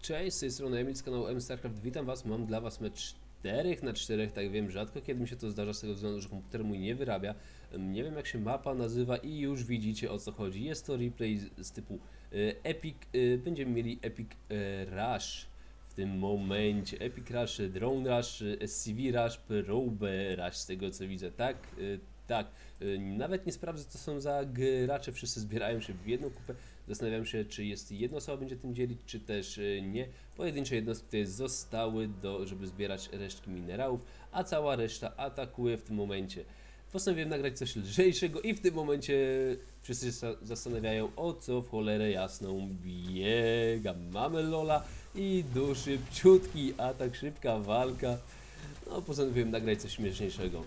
Cześć, z tej strony Emil z kanału M StarCraft. Witam Was, mam dla Was mecz 4 na 4, tak wiem, rzadko kiedy mi się to zdarza z tego względu, że komputer mój nie wyrabia. Nie wiem jak się mapa nazywa i już widzicie o co chodzi. Jest to replay z, z typu y, Epic, y, będziemy mieli Epic y, Rush w tym momencie. Epic Rush, Drone Rush, SCV Rush, Probe Rush z tego co widzę, tak? Tak, y, nawet nie sprawdzę co są za gracze, wszyscy zbierają się w jedną kupę. Zastanawiam się, czy jest jedna osoba będzie tym dzielić, czy też y, nie. Pojedyncze jednostki tutaj zostały, do, żeby zbierać resztki minerałów, a cała reszta atakuje w tym momencie. Postanowiłem nagrać coś lżejszego i w tym momencie wszyscy się zastanawiają, o co w cholerę jasną biega. Mamy Lola i do szybciutki atak, szybka walka. No, postanowiłem nagrać coś śmieszniejszego.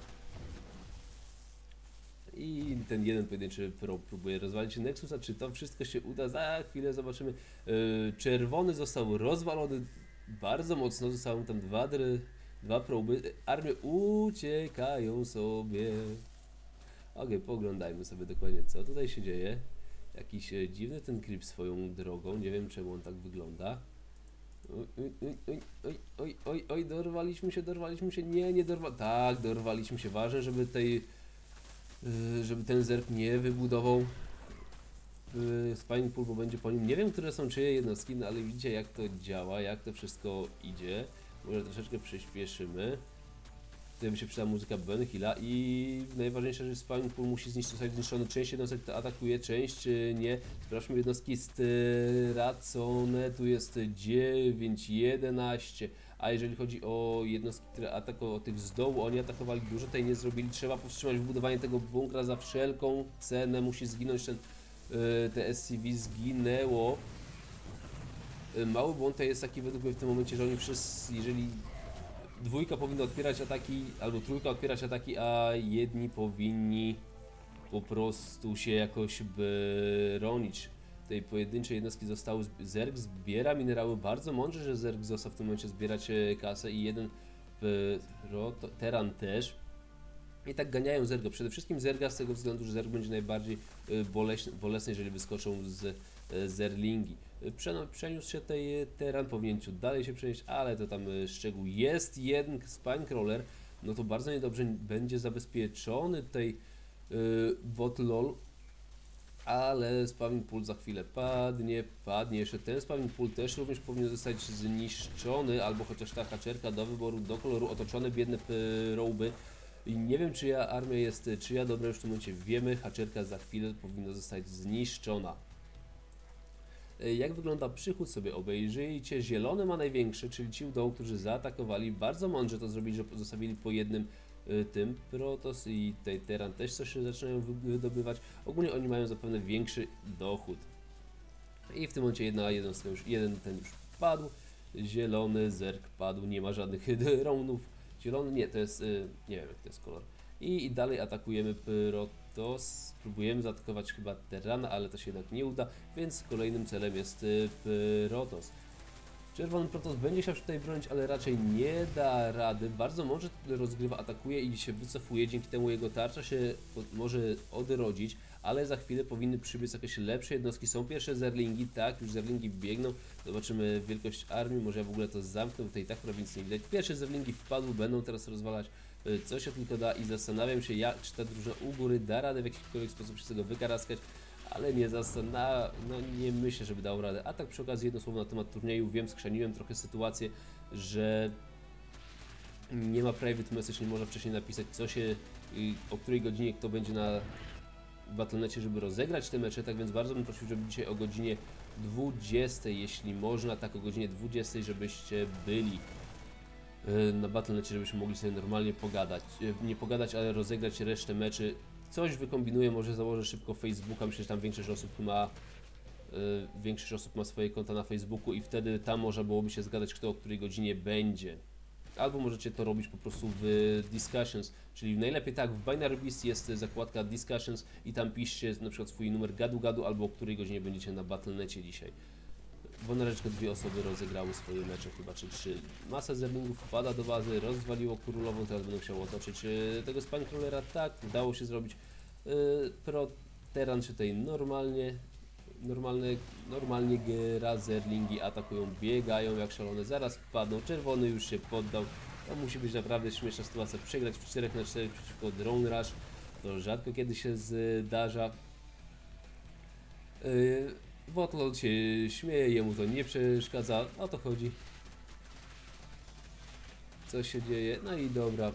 I ten jeden pojedynczy próbuje rozwalić Nexusa. Czy to wszystko się uda? Za chwilę zobaczymy. Yy, czerwony został rozwalony bardzo mocno. Zostały tam dwa, dry, dwa próby. Armie uciekają sobie. Ok, poglądajmy sobie dokładnie co tutaj się dzieje. Jakiś e, dziwny ten klip swoją drogą. Nie wiem czemu on tak wygląda. Oj, oj, oj, oj, oj, oj, dorwaliśmy się, dorwaliśmy się. Nie, nie dorwa... Tak, dorwaliśmy się. Ważne, żeby tej żeby ten zerk nie wybudował y, spinning pool, bo będzie po nim. Nie wiem, które są czyje jednostki, no ale widzicie jak to działa, jak to wszystko idzie. Może troszeczkę przyspieszymy. Tutaj by się przydała muzyka Ben Hilla i najważniejsze, że spinning pool musi zostać zniszczony. Część jednostek to atakuje, część y, nie. Sprawdźmy jednostki stracone. Tu jest 9, 11 a jeżeli chodzi o jednostki, które atakują tych z dołu, oni atakowali dużo, tutaj nie zrobili, trzeba powstrzymać wybudowanie tego bunkra za wszelką cenę, musi zginąć ten, yy, te SCV zginęło. Yy, mały błąd jest taki według mnie w tym momencie, że oni wszyscy, jeżeli dwójka powinna odpierać ataki, albo trójka odpierać ataki, a jedni powinni po prostu się jakoś bronić tej pojedynczej jednostki zostały, Zerg zbiera minerały bardzo mądrze, że Zerg został w tym momencie zbierać e, kasę i jeden Teran też. I tak ganiają Zerga. Przede wszystkim Zerga z tego względu, że Zerg będzie najbardziej e, bolesny, jeżeli wyskoczą z e, Zerlingi. Przeniósł się tej Teran, powinien ciut dalej się przenieść, ale to tam szczegół. Jest jeden Spinecrawler, no to bardzo niedobrze będzie zabezpieczony tej Wotlol ale spawning pool za chwilę padnie, padnie. Jeszcze ten spawning pool też również powinien zostać zniszczony, albo chociaż ta haczerka do wyboru, do koloru, otoczone biedne rołby. I nie wiem czyja armia jest, czyja dobra już w tym momencie wiemy, haczerka za chwilę powinna zostać zniszczona. E, jak wygląda przychód sobie obejrzyjcie. Zielony ma największy, czyli ci u dołu, którzy zaatakowali. Bardzo mądrze to zrobili, że zostawili po jednym tym Protoss i tej Terran też coś się zaczynają wydobywać. Ogólnie oni mają zapewne większy dochód. I w tym momencie jedna jednostka już, jeden ten już padł. Zielony zerk padł, nie ma żadnych dronów. Zielony, nie, to jest, y, nie wiem jak to jest kolor. I, i dalej atakujemy Protoss. Spróbujemy zaatakować chyba Terrana, ale to się jednak nie uda, więc kolejnym celem jest y, Protoss. Czerwony Protoss będzie się tutaj bronić, ale raczej nie da rady. Bardzo może rozgrywa, atakuje i się wycofuje, dzięki temu jego tarcza się może odrodzić, ale za chwilę powinny przybiec jakieś lepsze jednostki. Są pierwsze zerlingi, tak, już zerlingi biegną. Zobaczymy wielkość armii, może ja w ogóle to zamknę, tutaj tak prawie nic nie widać. Pierwsze zerlingi wpadły, będą teraz rozwalać y, co się tylko da i zastanawiam się, jak, czy ta drużyna u góry da radę w jakikolwiek sposób się z tego wykaraskać ale nie zastanawia, no nie myślę, żeby dał radę. A tak przy okazji jedno słowo na temat turnieju, wiem, skrzeniłem trochę sytuację, że nie ma private message, nie można wcześniej napisać co się, o której godzinie kto będzie na Battle.necie, żeby rozegrać te mecze, tak więc bardzo bym prosił, żeby dzisiaj o godzinie 20, jeśli można, tak o godzinie 20, żebyście byli e, na Battle.necie, żebyśmy mogli sobie normalnie pogadać, e, nie pogadać, ale rozegrać resztę meczy coś wykombinuję, może założę szybko Facebooka, myślę, że tam większość osób ma yy, większość osób ma swoje konta na Facebooku i wtedy tam można byłoby się zgadać, kto o której godzinie będzie. Albo możecie to robić po prostu w Discussions, czyli najlepiej tak, w Binary Beast jest zakładka Discussions i tam piszcie na przykład swój numer gadu-gadu albo o której godzinie będziecie na Battle.necie dzisiaj. Bo na dwie osoby rozegrały swoje mecze, chyba czy trzy. Masa zerlingów wpada do bazy, rozwaliło królową, teraz będę musiał otoczyć tego Spinecrawlera. Tak, udało się zrobić. Yy, Pro Teran czy tutaj normalnie. normalne, normalnie Razerlingi atakują, biegają jak szalone, zaraz wpadną, czerwony już się poddał. To musi być naprawdę śmieszna sytuacja, przegrać w 4 na 4 przeciwko Drone Rush, to rzadko kiedy się zdarza. Yy, Wotlot się śmieje, jemu to nie przeszkadza, o to chodzi. Co się dzieje? No i dobra.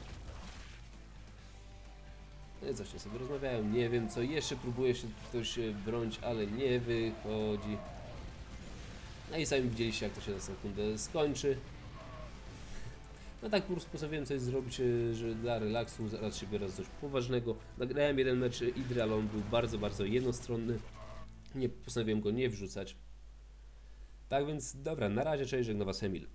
No i coś sobie rozmawiają, nie wiem co, jeszcze próbuje się ktoś bronić, ale nie wychodzi. No i sami widzieliście jak to się za sekundę skończy. No tak po prostu postanowiłem coś zrobić, że dla relaksu zaraz się biorę coś poważnego. Nagrałem jeden mecz Idry, ale on był bardzo, bardzo jednostronny. Nie, postanowiłem go nie wrzucać. Tak więc dobra, na razie, cześć, żegnam was Emil.